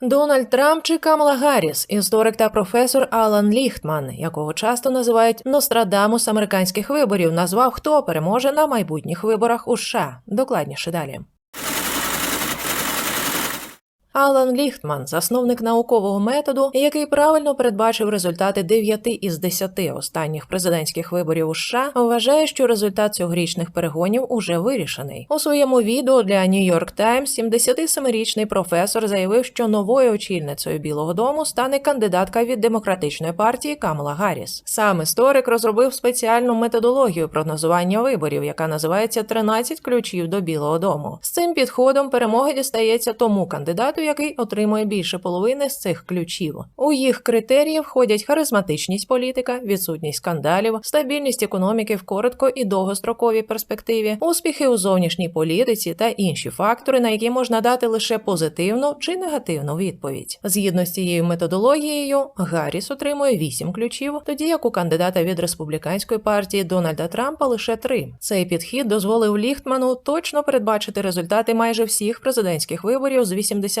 Дональд Трамп чи Камала Гарріс, історик та професор Алан Ліхтман, якого часто називають Нострадамус американських виборів, назвав, хто переможе на майбутніх виборах у США. Докладніше далі. Алан Ліхтман, засновник наукового методу, який правильно передбачив результати 9 із 10 останніх президентських виборів у США, вважає, що результат цьогорічних перегонів уже вирішений. У своєму відео для New York Times 77-річний професор заявив, що новою очільницею Білого Дому стане кандидатка від демократичної партії Камала Гарріс. Сам історик розробив спеціальну методологію прогнозування виборів, яка називається «13 ключів до Білого Дому. З цим підходом перемога дістається тому кандидату, який отримує більше половини з цих ключів. У їх критерії входять харизматичність політика, відсутність скандалів, стабільність економіки в коротко і довгостроковій перспективі, успіхи у зовнішній політиці та інші фактори, на які можна дати лише позитивну чи негативну відповідь. Згідно з цією методологією, Гарріс отримує 8 ключів, тоді як у кандидата від республіканської партії Дональда Трампа лише 3. Цей підхід дозволив Ліхтману точно передбачити результати майже всіх президентських виборів з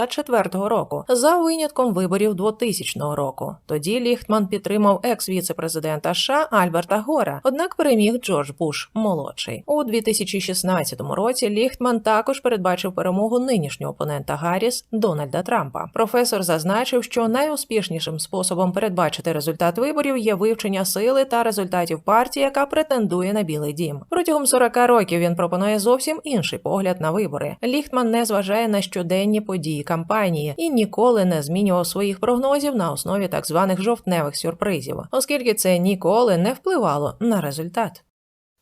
84-го року, за винятком виборів 2000 року. Тоді Ліхтман підтримав екс-віце-президента США Альберта Гора, однак переміг Джордж Буш молодший. У 2016 році Ліхтман також передбачив перемогу нинішнього опонента Гарріс Дональда Трампа. Професор зазначив, що найуспішнішим способом передбачити результат виборів є вивчення сили та результатів партії, яка претендує на Білий Дім. Протягом 40 років він пропонує зовсім інший погляд на вибори. Ліхтман не зважає на щоденні події кампанії і ніколи не змінював своїх прогнозів на основі так званих жовтневих сюрпризів, оскільки це ніколи не впливало на результат.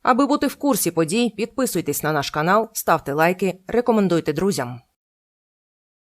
Аби бути в курсі подій, підписуйтесь на наш канал, ставте лайки, рекомендуйте друзям.